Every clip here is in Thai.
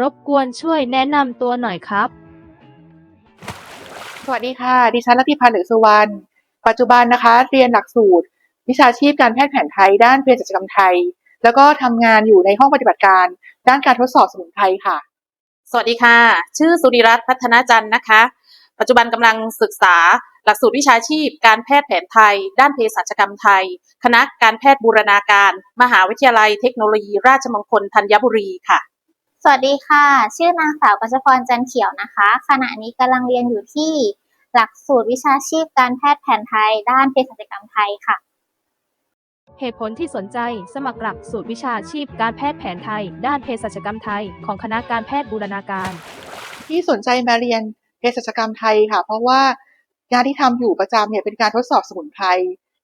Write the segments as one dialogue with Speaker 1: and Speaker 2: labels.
Speaker 1: รบกวนช่วยแนะนำตัวหน่อยครับ
Speaker 2: สวัสดีค่ะ ดิฉันรัติพันธ์หรือสุวรรณ ปัจจุบันนะคะ เรียนหลักสูตร วิชาชีพการแพทย์แผนไทย ด้านเภสัชกรรมไทย แล้วก็ทำงานอยู่ในห้องปฏิบัติการ ด้านการทดสอบสมุนไพรค่ะ
Speaker 3: สวัสดีค่ะ ชื่อสุริรัตน์พัฒนาจันทร์นะคะ ปัจจุบันกำลังศึกษาหลักสูตรวิชาชีพ การแพทย์แผนไทย ด้านเภสัชกรรมไทย คณะการแพทย์บูรณาการ มหาวิทยาลัยเทคโนโลยี ราชมงคลธัญบุรีค่ะ
Speaker 4: สวัสดีค่ะ ชื่อนางสาวกัชพรจันเขียวนะคะ ขณะนี้กำลังเรียนอยู่ที่หลักสูตรวิชาชีพการแพทย์แผนไทย ด้านเภสัชกรรมไทยค่ะ
Speaker 1: เหตุผลที่สนใจสมัครหลักสูตรวิชาชีพการแพทย์แผนไทย ด้านเภสัชกรรมไทย ของคณะการแพทย์บูรณาการ
Speaker 2: ที่สนใจมาเรียนเภสัชกรรมไทยค่ะ เพราะว่างานที่ทำอยู่ประจำเนี่ยเป็นการทดสอบสมุนไพร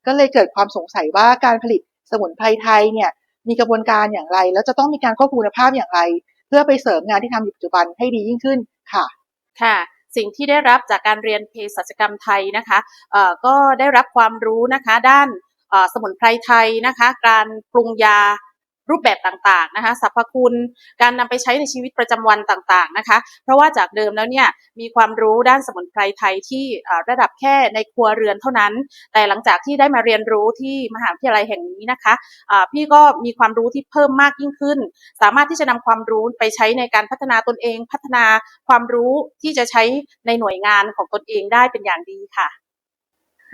Speaker 2: ก็เลยเกิดความสงสัยว่าการผลิตสมุนไพรไทยเนี่ยมีกระบวนการอย่างไร แล้วจะต้องมีการควบคุมคุณภาพอย่างไรเพื่อไปเสริมงานที่ทำอยู่ปัจจุบันให้ดียิ่งขึ้นค่ะ
Speaker 3: ค่ะสิ่งที่ได้รับจากการเรียนเภสัชกรรมไทยนะคะเอ่อก็ได้รับความรู้นะคะด้านสมุนไพรไทยนะคะ การปรุงยา รูปแบบต่างๆนะคะสรรพคุณ การนำไปใช้ในชีวิตประจำวันต่างๆนะคะ เพราะว่าจากเดิมแล้วเนี่ยมีความรู้ด้านสมุนไพรไทยที่ระดับแค่ในครัวเรือนเท่านั้น แต่หลังจากที่ได้มาเรียนรู้ที่มหาวิทยาลัยแห่งนี้นะคะอ่าพี่ก็มีความรู้ที่เพิ่มมากยิ่งขึ้น สามารถที่จะนำความรู้ไปใช้ในการพัฒนาตนเอง พัฒนาความรู้ที่จะใช้ในหน่วยงานของตนเองได้เป็นอย่างดีค่ะ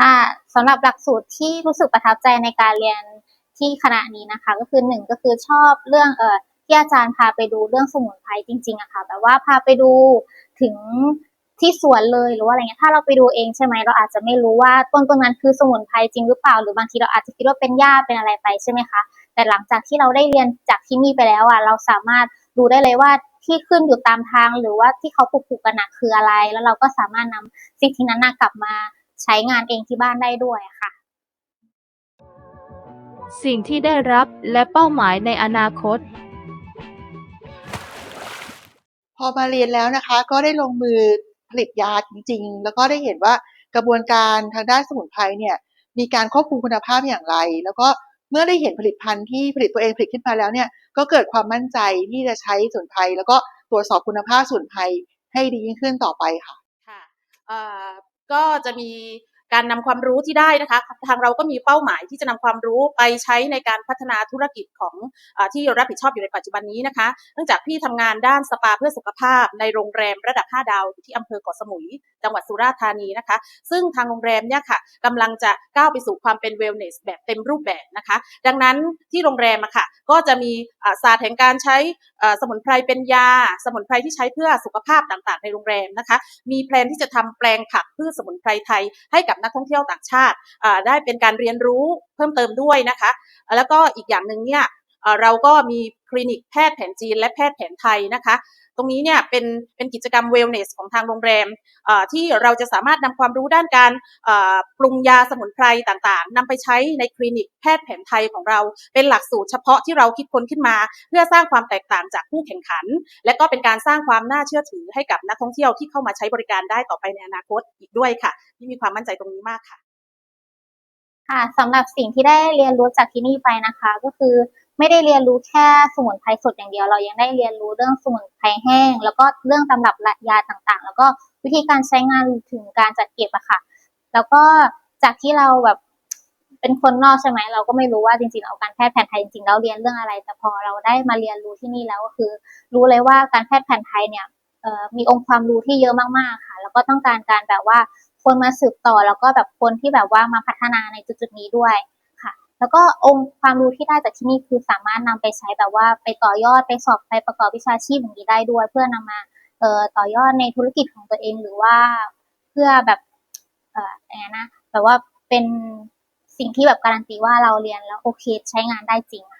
Speaker 4: ค่ะสำหรับหลักสูตรที่รู้สึกประทับใจในการเรียน ที่คณะนี้นะคะ ก็คือหนึ่งก็คือชอบเรื่องเอ่อที่อาจารย์พาไปดูเรื่องสมุนไพรจริงๆอะค่ะแบบว่าพาไปดูถึงที่สวนเลยหรือว่าอะไรเงี้ยถ้าเราไปดูเองใช่ไหมเราอาจจะไม่รู้ว่าต้นต้นนั้นคือสมุนไพรจริงหรือเปล่า หรือบางทีเราอาจจะคิดว่าเป็นหญ้าเป็นอะไรไปใช่ไหมคะแต่หลังจากที่เราได้เรียนจากที่นี่ไปแล้วอะเราสามารถดูได้เลยว่าที่ขึ้นอยู่ตามทางหรือว่าที่เขาปลูกกันนะคืออะไร แล้วเราก็สามารถนำสิ่งที่นั้นกลับมาใช้งานเองที่บ้านได้ด้วยอะค่ะ
Speaker 1: สิ่งที่ได้รับและเป้าหมายในอนาคต
Speaker 2: พอมาเรียนแล้วนะคะ ก็ได้ลงมือผลิตยาจริง ๆ แล้วก็ได้เห็นว่ากระบวนการทางด้านสมุนไพรเนี่ยมีการควบคุมคุณภาพอย่างไร แล้วก็เมื่อได้เห็นผลิตภัณฑ์ที่ผลิตตัวเองผลิตขึ้นมาแล้วเนี่ยก็เกิดความมั่นใจที่จะใช้สมุนไพรแล้วก็ตรวจสอบคุณภาพสมุนไพรให้ดียิ่งขึ้นต่อไปค่ะ
Speaker 3: ค่ะเอ่อก็จะมี การนำความรู้ที่ได้นะคะ ทางเราก็มีเป้าหมายที่จะนำความรู้ไปใช้ในการพัฒนาธุรกิจของอที่รับผิดชอบอยู่ในปัจจุบันนี้นะคะ เนื่องจากพี่ทำงานด้านสปาเพื่อสุขภาพ ในโรงแรมระดับ 5 ดาวอยู่ที่อำเภอเกาะสมุย จังหวัดสุราษฎร์ธานีนะคะ ซึ่งทางโรงแรมเนี่ยค่ะกำลังจะก้าวไปสู่ความเป็นเวลเนสแบบเต็มรูปแบบนะคะ ดังนั้นที่โรงแรมอะค่ะก็จะมีศาสตร์แห่งการใช้สมุนไพรเป็นยา สมุนไพรที่ใช้เพื่อสุขภาพต่างๆ ในโรงแรมนะคะ มีแพลนที่จะทำแปลงผักพืชสมุนไพรไทยให้กับนักท่องเที่ยวต่างชาติได้เป็นการเรียนรู้เพิ่มเติมด้วยนะคะ แล้วก็อีกอย่างหนึ่งเนี่ยเราก็มี คลินิกแพทย์แผนจีน และแพทย์แผนไทยนะคะ ตรงนี้เนี่ยเป็นเป็นกิจกรรมเวลเนสของทางโรงแรมที่เราจะสามารถนำความรู้ด้านการปรุงยาสมุนไพรต่างๆนำไปใช้ในคลินิกแพทย์แผนไทยของเรา เป็นหลักสูตรเฉพาะที่เราคิดค้นขึ้นมา เพื่อสร้างความแตกต่างจากผู้แข่งขัน และก็เป็นการสร้างความน่าเชื่อถือให้กับนักท่องเที่ยวที่เข้ามาใช้บริการได้ต่อไปในอนาคตอีกด้วยค่ะที่มีความมั่นใจตรงนี้มากค่ะ
Speaker 4: ค่ะสำหรับสิ่งที่ได้เรียนรู้จากที่นี่ไปนะคะ ก็คือ ไม่ได้เรียนรู้แค่สมุนไพรสดอย่างเดียว เรายังได้เรียนรู้เรื่องสมุนไพรแห้ง แล้วก็เรื่องตำรับยาต่างๆ แล้วก็วิธีการใช้งานถึงการจัดเก็บอะค่ะ แล้วก็จากที่เราแบบเป็นคนนอกใช่ไหมเราก็ไม่รู้ว่าจริงๆเอาการแพทย์แผนไทยจริงๆแล้วเรียนเรื่องอะไร แต่พอเราได้มาเรียนรู้ที่นี่แล้วก็คือ รู้เลยว่าการแพทย์แผนไทยเนี่ยมีองค์ความรู้ที่เยอะมากๆค่ะ แล้วก็ต้องการการแบบว่าคนมาสืบต่อแล้วก็แบบคนที่แบบว่ามาพัฒนาในจุดๆนี้ด้วย แล้วก็องค์ความรู้ที่ได้จากที่นี่คือสามารถนำไปใช้แบบว่าไปต่อยอดไปสอบไปประกอบวิชาชีพอย่างนี้ได้ด้วย เพื่อนำมาเอ่อต่อยอดในธุรกิจของตัวเองหรือว่าเพื่อแบบเอ่ออย่างนั้นนะแบบว่าเป็นสิ่งที่แบบการันตีว่าเราเรียนแล้วโอเคใช้งานได้จริงค่ะ